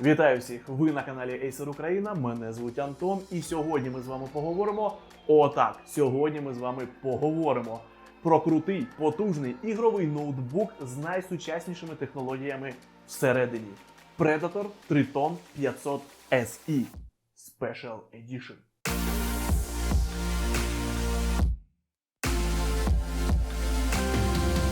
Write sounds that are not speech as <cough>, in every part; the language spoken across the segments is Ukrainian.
Вітаю всіх! Ви на каналі Acer Україна. Мене звуть Антон, і сьогодні ми з вами поговоримо. Отак, сьогодні ми з вами поговоримо про крутий, потужний ігровий ноутбук з найсучаснішими технологіями всередині. Predator Triton 500 SE Special Edition.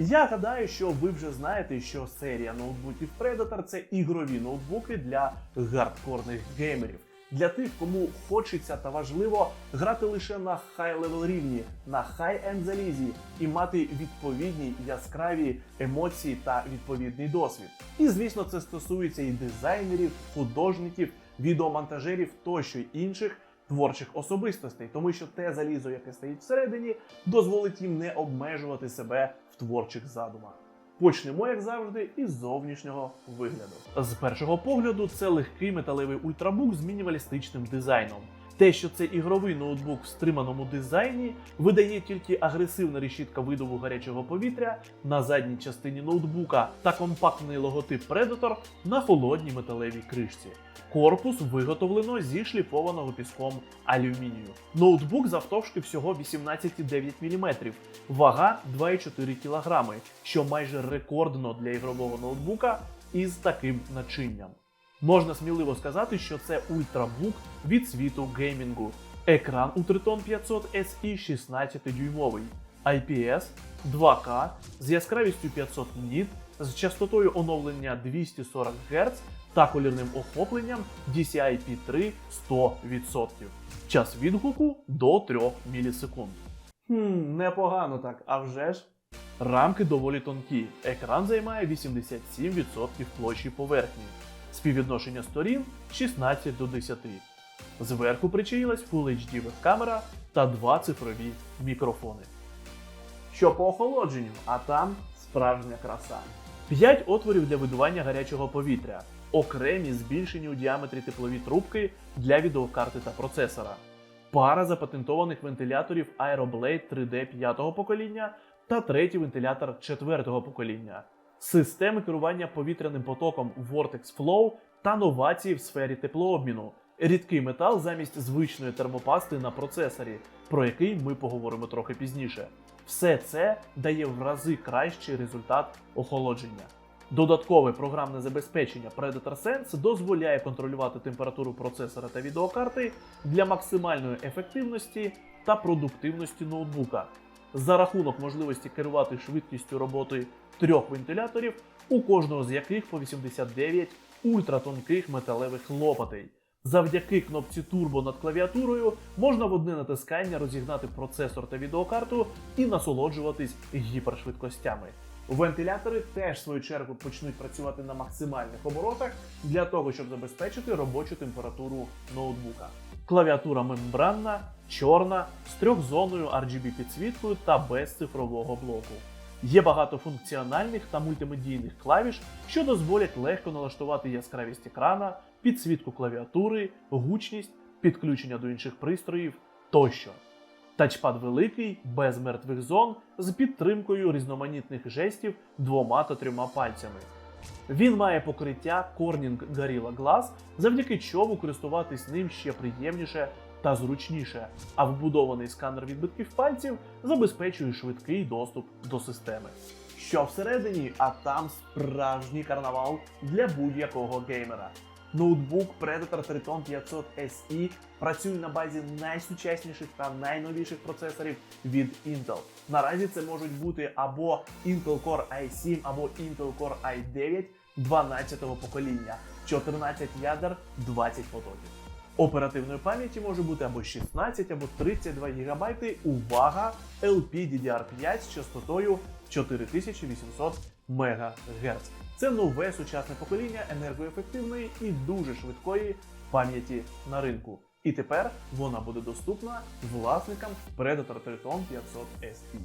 Я гадаю, що ви вже знаєте, що серія ноутбуків Predator це ігрові ноутбуки для гардкорних геймерів. Для тих, кому хочеться та важливо грати лише на хай-левел рівні, на хай-енд залізі і мати відповідні яскраві емоції та відповідний досвід. І звісно, це стосується і дизайнерів, художників, відеомонтажерів тощо інших творчих особистостей, тому що те залізо, яке стоїть всередині, дозволить їм не обмежувати себе в творчих задумах. Почнемо, як завжди, із зовнішнього вигляду. З першого погляду, це легкий металевий ультрабук з мінімалістичним дизайном. Те, що це ігровий ноутбук в стриманому дизайні, видає тільки агресивна решітка видову гарячого повітря на задній частині ноутбука та компактний логотип Predator на холодній металевій кришці. Корпус виготовлено зі шліфованого піском алюмінію. Ноутбук завтовшки всього 18,9 мм, вага 2,4 кг, що майже рекордно для ігрового ноутбука із таким начинням. Можна сміливо сказати, що це ультрабук від світу геймінгу. Екран у Triton 500 SE 16 дюймовий, IPS 2К з яскравістю 500 ніт, з частотою оновлення 240 Гц та колірним охопленням DCI-P3 100%. Час відгуку до 3 мілісекунд. Хм, непогано так, а вже ж. Рамки доволі тонкі. Екран займає 87% площі поверхні. Співвідношення сторін 16 до 10. Зверху причаїлась Full HD веб-камера та два цифрові мікрофони. Що по охолодженню, а там справжня краса. 5 отворів для видування гарячого повітря, окремі збільшені у діаметрі теплові трубки для відеокарти та процесора, пара запатентованих вентиляторів Aeroblade 3D 5 покоління та третій вентилятор 4 покоління, системи керування повітряним потоком Vortex Flow та новації в сфері теплообміну, рідкий метал замість звичної термопасти на процесорі, про який ми поговоримо трохи пізніше. Все це дає в рази кращий результат охолодження. Додаткове програмне забезпечення Predator Sense дозволяє контролювати температуру процесора та відеокарти для максимальної ефективності та продуктивності ноутбука. За рахунок можливості керувати швидкістю роботи трьох вентиляторів, у кожного з яких по 89 ультратонких металевих лопатей. Завдяки кнопці турбо над клавіатурою можна в одне натискання розігнати процесор та відеокарту і насолоджуватись гіпершвидкостями. Вентилятори теж в свою чергу почнуть працювати на максимальних оборотах для того, щоб забезпечити робочу температуру ноутбука. Клавіатура мембранна, чорна, з трьохзонною RGB підсвіткою та без цифрового блоку. Є багато функціональних та мультимедійних клавіш, що дозволять легко налаштувати яскравість екрана, підсвітку клавіатури, гучність, підключення до інших пристроїв тощо. Тачпад великий, без мертвих зон, з підтримкою різноманітних жестів двома та трьома пальцями. Він має покриття Corning Gorilla Glass, завдяки чому користуватись ним ще приємніше та зручніше, а вбудований сканер відбитків пальців забезпечує швидкий доступ до системи. Що всередині, а там справжній карнавал для будь-якого геймера. Ноутбук Predator Triton 500 SE працює на базі найсучасніших та найновіших процесорів від Intel. Наразі це можуть бути або Intel Core i7, або Intel Core i9 12-го покоління, 14 ядер, 20 потоків. Оперативної пам'яті може бути або 16, або 32 ГБ. Увага! LPDDR5 з частотою 4800 МГц. Це нове сучасне покоління енергоефективної і дуже швидкої пам'яті на ринку. І тепер вона буде доступна власникам Predator Triton 500 SE.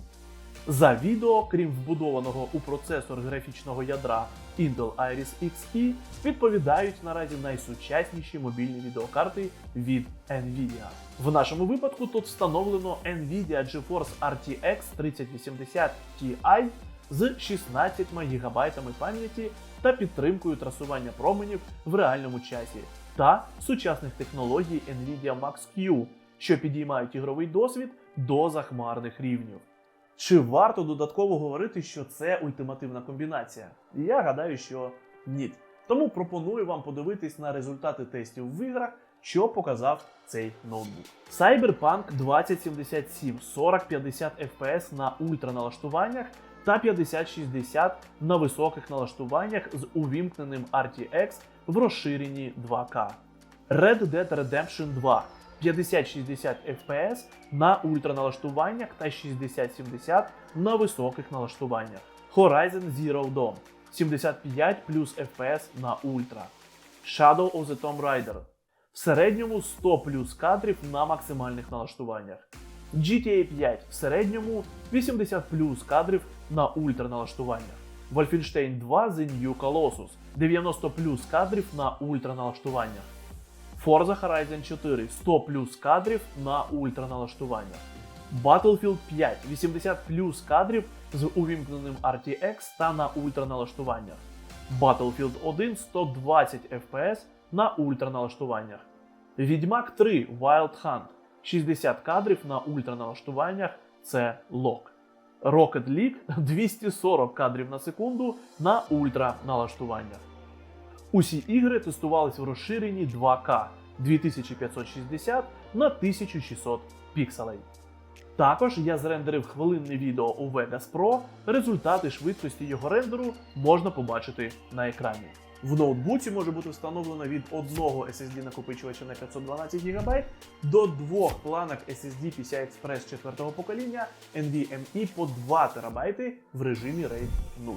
За відео, крім вбудованого у процесор графічного ядра Intel Iris Xe, відповідають наразі найсучасніші мобільні відеокарти від Nvidia. В нашому випадку тут встановлено Nvidia GeForce RTX 3080 Ti з 16 ГБ пам'яті та підтримкою трасування променів в реальному часі, та сучасних технологій Nvidia Max-Q, що підіймають ігровий досвід до захмарних рівнів. Чи варто додатково говорити, що це ультимативна комбінація? Я гадаю, що ні. Тому пропоную вам подивитись на результати тестів в іграх, що показав цей ноутбук. Cyberpunk 2077 4050 FPS на ультраналаштуваннях та 5060 на високих налаштуваннях з увімкненим RTX в розширенні 2К. Red Dead Redemption 2 5060 FPS на ультраналаштуваннях та 6070 на високих налаштуваннях. Horizon Zero Dawn 75 плюс FPS на ультра. Shadow of the Tomb Raider в середньому 100 плюс кадрів на максимальних налаштуваннях. GTA 5 в середньому 80 плюс кадрів на ультраналаштуваннях. Wolfenstein 2 The New Colossus 90 плюс кадрів на ультраналаштуваннях. Forza Horizon 4 100 плюс кадрів на ультраналаштуваннях. Battlefield 5 80 плюс кадрів з увімкненим RTX та на ультраналаштуваннях. Battlefield 1 120 FPS на ультраналаштуваннях. Відьмак 3 Wild Hunt 60 кадрів на ультраналаштуваннях це лок. Rocket League 240 кадрів на секунду на ультраналаштуваннях. Усі ігри тестувались в розширенні 2К 2560 на 1600 пікселей. Також я зрендерив хвилинне відео у Vegas Pro. Результати швидкості його рендеру можна побачити на екрані. В ноутбуці може бути встановлено від одного SSD накопичувача на 512 ГБ до двох планок SSD PCI Express 4 покоління NVMe по 2 ТБ в режимі RAID 0.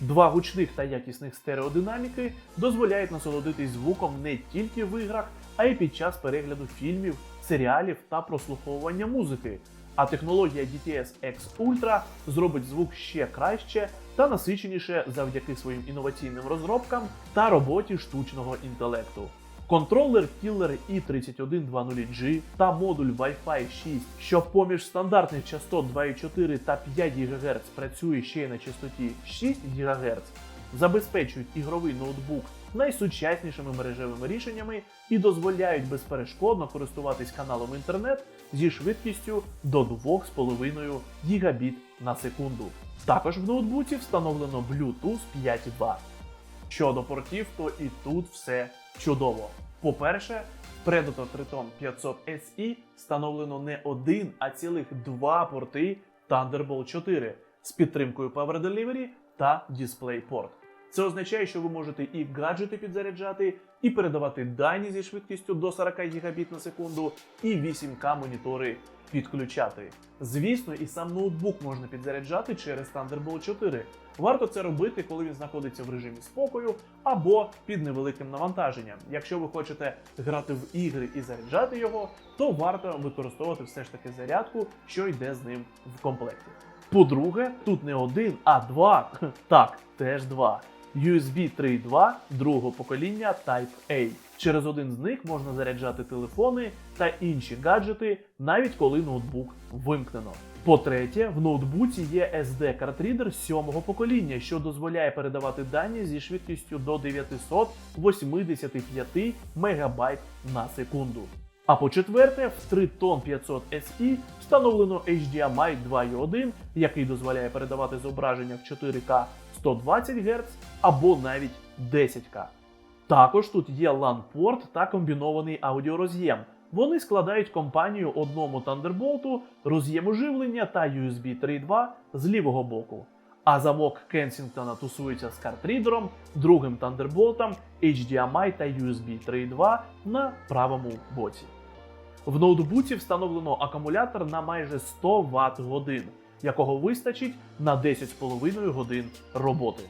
Два гучних та якісних стереодинаміки дозволяють насолодитись звуком не тільки в іграх, а й під час перегляду фільмів, серіалів та прослуховування музики. А технологія DTS X Ultra зробить звук ще краще та насиченіше завдяки своїм інноваційним розробкам та роботі штучного інтелекту. Контролер Killer i3120G та модуль Wi-Fi 6, що поміж стандартних частот 2,4 та 5 ГГц працює ще й на частоті 6 ГГц, забезпечують ігровий ноутбук найсучаснішими мережевими рішеннями і дозволяють безперешкодно користуватись каналом інтернет зі швидкістю до 2,5 гігабіт на секунду. Також в ноутбуці встановлено Bluetooth 5.2. Щодо портів, то і тут все чудово. По-перше, Predator Triton 500 SE встановлено не один, а цілих два порти Thunderbolt 4 з підтримкою Power Delivery та DisplayPort. Це означає, що ви можете і гаджети підзаряджати, і передавати дані зі швидкістю до 40 Гбіт на секунду, і 8К монітори підключати. Звісно, і сам ноутбук можна підзаряджати через Thunderbolt 4. Варто це робити, коли він знаходиться в режимі спокою або під невеликим навантаженням. Якщо ви хочете грати в ігри і заряджати його, то варто використовувати все ж таки зарядку, що йде з ним в комплекті. По-друге, тут не один, а два. <laughs> Так, теж два. USB 3.2 другого покоління Type-A. Через один з них можна заряджати телефони та інші гаджети, навіть коли ноутбук вимкнено. По-третє, в ноутбуці є SD-картрідер сьомого покоління, що дозволяє передавати дані зі швидкістю до 985 МБ на секунду. А по-четверте, в Triton 500 SE встановлено HDMI 2.1, який дозволяє передавати зображення в 4К 120 Гц або навіть 10К. Також тут є LAN-порт та комбінований аудіороз'єм. Вони складають компанію одному Thunderbolt, роз'єму живлення та USB 3.2 з лівого боку. А замок Кенсінгтона тусується з картрідером, другим Thunderbolt, HDMI та USB 3.2 на правому боці. В ноутбуці встановлено акумулятор на майже 100 Вт годин, якого вистачить на 10,5 годин роботи.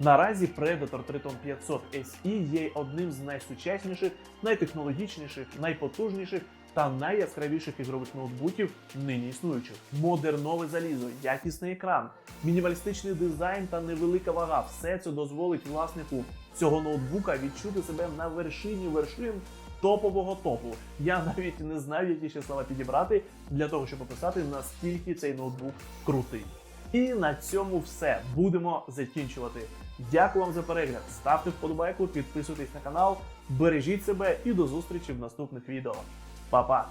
Наразі Predator Triton 500 SE є одним з найсучасніших, найтехнологічніших, найпотужніших та найяскравіших ігрових ноутбуків нині існуючих. Модернове залізо, якісний екран, мінімалістичний дизайн та невелика вага все це дозволить власнику цього ноутбука відчути себе на вершині вершин топового топу. Я навіть не знаю, які ще слова підібрати для того, щоб описати, наскільки цей ноутбук крутий. І на цьому все будемо закінчувати. Дякую вам за перегляд. Ставте вподобайку, підписуйтесь на канал, бережіть себе і до зустрічі в наступних відео. Па-па!